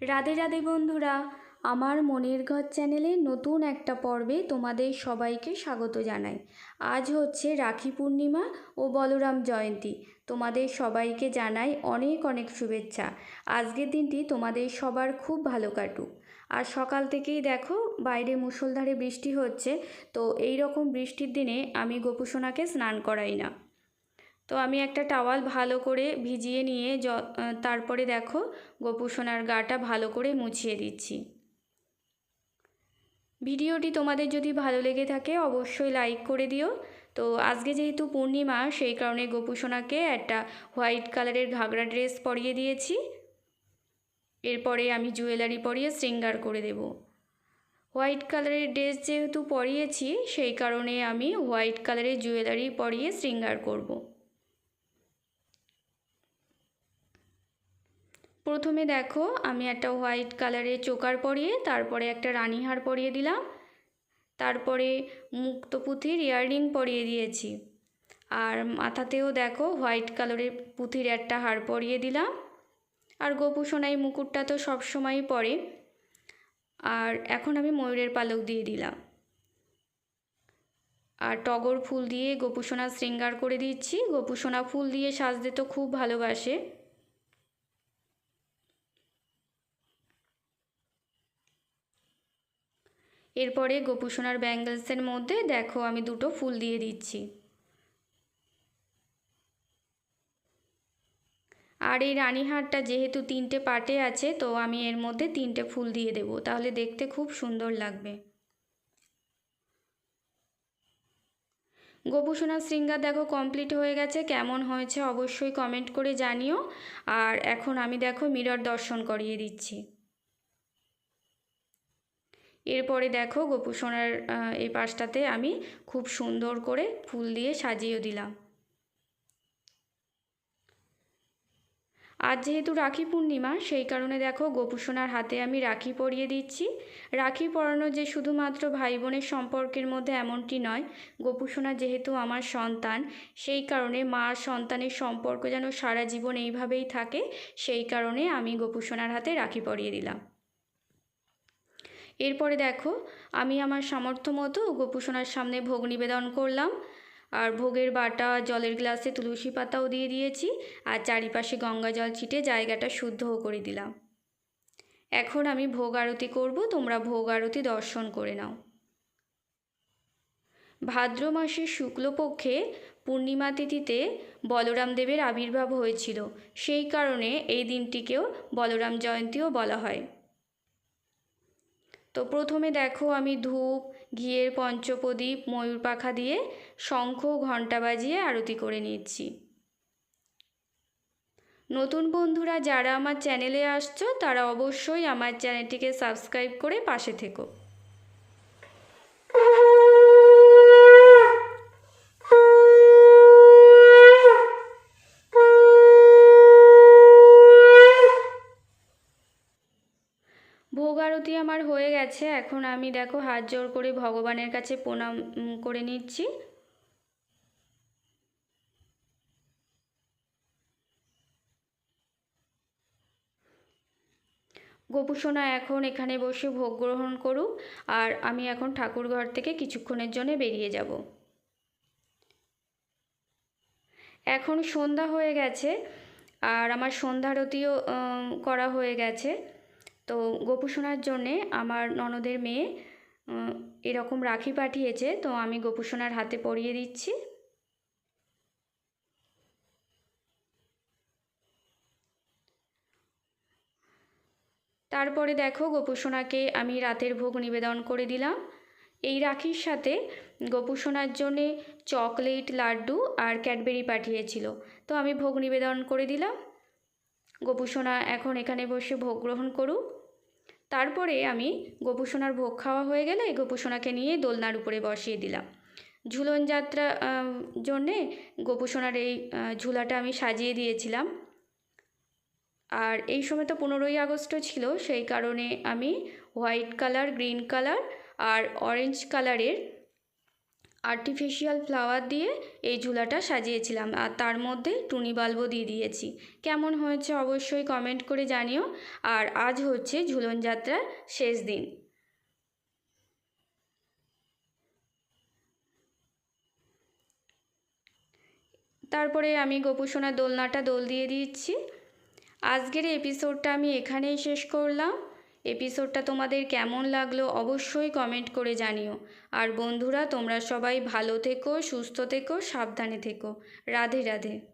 রাধে রাধে বন্ধুরা, আমার মনের ঘর চ্যানেলে নতুন একটা পর্বে তোমাদের সবাইকে স্বাগত জানাই। আজ হচ্ছে রাখি পূর্ণিমা ও বলরাম জয়ন্তী। তোমাদের সবাইকে জানাই অনেক অনেক শুভেচ্ছা। আজকের দিনটি তোমাদের সবার খুব ভালো কাটুক। আর সকাল থেকেই দেখো, বাইরে মুষলধারে বৃষ্টি হচ্ছে, তো এই রকম বৃষ্টির দিনে আমি গোপুসোনাকে স্নান করাই না। তো আমি একটা টাওয়াল ভালো করে ভিজিয়ে নিয়ে জ তারপরে দেখো গোপুসোনার গাটা ভালো করে মুছিয়ে দিচ্ছি। ভিডিওটি তোমাদের যদি ভালো লেগে থাকে অবশ্যই লাইক করে দিও। তো আজকে যেহেতু পূর্ণিমা, সেই কারণে গোপুসোনাকে একটা হোয়াইট কালারের ঘাগরা ড্রেস পরিয়ে দিয়েছি। এরপরে আমি জুয়েলারি পরিয়ে শৃঙ্গার করে দেব। হোয়াইট কালারের ড্রেস যেহেতু পরিয়েছি, সেই কারণে আমি হোয়াইট কালারের জুয়েলারি পরিয়ে শৃঙ্গার করব। প্রথমে দেখো, আমি একটা হোয়াইট কালারের চোকার পরিয়ে, তারপরে একটা রানিহার পরিয়ে দিলাম। তারপরে মুক্তপুঁথির ইয়াররিং পরিয়ে দিয়েছি। আর মাথাতেও দেখো, হোয়াইট কালারের পুঁথির একটা হার পরিয়ে দিলাম। আর গোপুসোনাই মুকুটটা তো সবসময়ই পরে। আর এখন আমি ময়ূরের পালক দিয়ে দিলাম। আর টগর ফুল দিয়ে গোপুসোনা শৃঙ্গার করে দিচ্ছি। গোপুসোনা ফুল দিয়ে সাজতে তো খুব ভালোবাসে। এরপরে গোপুসোনার ব্যাঙ্গেলসের মধ্যে দেখো আমি দুটো ফুল দিয়ে দিচ্ছি। আর এই রানীহারটা যেহেতু তিনটে পাটে আছে, তো আমি এর মধ্যে তিনটে ফুল দিয়ে দেব। তাহলে দেখতে খুব সুন্দর লাগবে। গোপুসোনার শৃঙ্গার দেখো কমপ্লিট হয়ে গেছে। কেমন হয়েছে অবশ্যই কমেন্ট করে জানিও। আর এখন আমি দেখো মিরর দর্শন করিয়ে দিচ্ছি। এরপরে দেখো গোপুসোনার এই পাশটাতে আমি খুব সুন্দর করে ফুল দিয়ে সাজিয়ে দিলাম। আজ যেহেতু রাখি পূর্ণিমা, সেই কারণে দেখো গোপুসোনার হাতে আমি রাখি পরিয়ে দিচ্ছি। রাখি পরানো যে শুধুমাত্র ভাই বোনের সম্পর্কের মধ্যে এমনটি নয় গোপুসোনা যেহেতু আমার সন্তান, সেই কারণে মা সন্তানের সম্পর্ক যেন সারা জীবন এইভাবেই থাকে, সেই কারণে আমি গোপুসোনার হাতে রাখি পরিয়ে দিলাম। এরপরে দেখো, আমি আমার সামর্থ্য মতো গোপুসোনার সামনে ভোগ নিবেদন করলাম। আর ভোগের বাটা, জলের গ্লাসে তুলসী পাতাও দিয়ে দিয়েছি। আর চারিপাশে গঙ্গা জল ছিটে জায়গাটা শুদ্ধও করে দিলাম। এখন আমি ভোগ আরতি করব, তোমরা ভোগ আরতি দর্শন করে নাও। ভাদ্র মাসের শুক্লপক্ষে পূর্ণিমা তিথিতে বলরাম দেবের আবির্ভাব হয়েছিল। সেই কারণে এই দিনটিকেও বলরাম জয়ন্তীও বলা হয়। তো প্রথমে দেখো আমি ধূপ, ঘিয়ের পঞ্চপ্রদীপ, ময়ূর পাখা দিয়ে শঙ্খ, ঘণ্টা বাজিয়ে আরতি করে নিচ্ছি। নতুন বন্ধুরা যারা আমার চ্যানেলে আসছো তারা অবশ্যই আমার চ্যানেলটিকে সাবস্ক্রাইব করে পাশে থেকো ভোগ আরতি আমার হয়ে গেছে, এখন আমি দেখো হাত জোর করে ভগবানের কাছে প্রণাম করে নিচ্ছি। গোপুসোনা, এখন এখানে বসে ভোগ গ্রহণ করুক আর আমি এখন ঠাকুর ঘর থেকে কিছুক্ষণের জন্য বেরিয়ে যাব। এখন সন্ধ্যা হয়ে গেছে, আর আমার সন্ধ্যারতিও করা হয়ে গেছে। তো গোপুসোনার জন্যে আমার ননদের মেয়ে এরকম রাখি পাঠিয়েছে, তো আমি গোপুসোনার হাতে পরিয়ে দিচ্ছি। তারপরে দেখো গোপুসোনাকে আমি রাতের ভোগ নিবেদন করে দিলাম। এই রাখির সাথে গোপুসোনার জন্যে চকলেট, লাড্ডু আর ক্যাডবেরি পাঠিয়েছিল, তো আমি ভোগ নিবেদন করে দিলাম। গোপুসোনা এখন এখানে বসে ভোগ গ্রহণ করুক। তারপরে আমি গোপুসোনার ভোগ খাওয়া হয়ে গেলে গোপুসোনাকে নিয়ে দোলনার উপরে বসিয়ে দিলাম। ঝুলন যাত্রা জন্যে গোপুসোনার এই ঝুলাটা আমি সাজিয়ে দিয়েছিলাম। আর এই সময় তো পনেরোই আগস্টও ছিল, সেই কারণে আমি হোয়াইট কালার, গ্রিন কালার আর অরেঞ্জ কালারের আর্টিফিশিয়াল ফ্লাওয়ার দিয়ে এই ঝুলাটা সাজিয়েছিলাম আর তার মধ্যে টুনি বাল্বও দিয়ে দিয়েছি। কেমন হয়েছে অবশ্যই কমেন্ট করে জানিও। আর আজ হচ্ছে ঝুলন যাত্রার শেষ দিন। তারপরে আমি গোপুসোনার দোলনাটা দোল দিয়ে দিচ্ছি। আজকের এপিসোডটা আমি এখানেই শেষ করলাম। এপিসোডটা তোমাদের কেমন লাগল অবশ্যই কমেন্ট করে জানিও। আর বন্ধুরা, তোমরা সবাই ভালো থেকো, সুস্থ থেকো, সাবধানে থেকো। রাধে রাধে।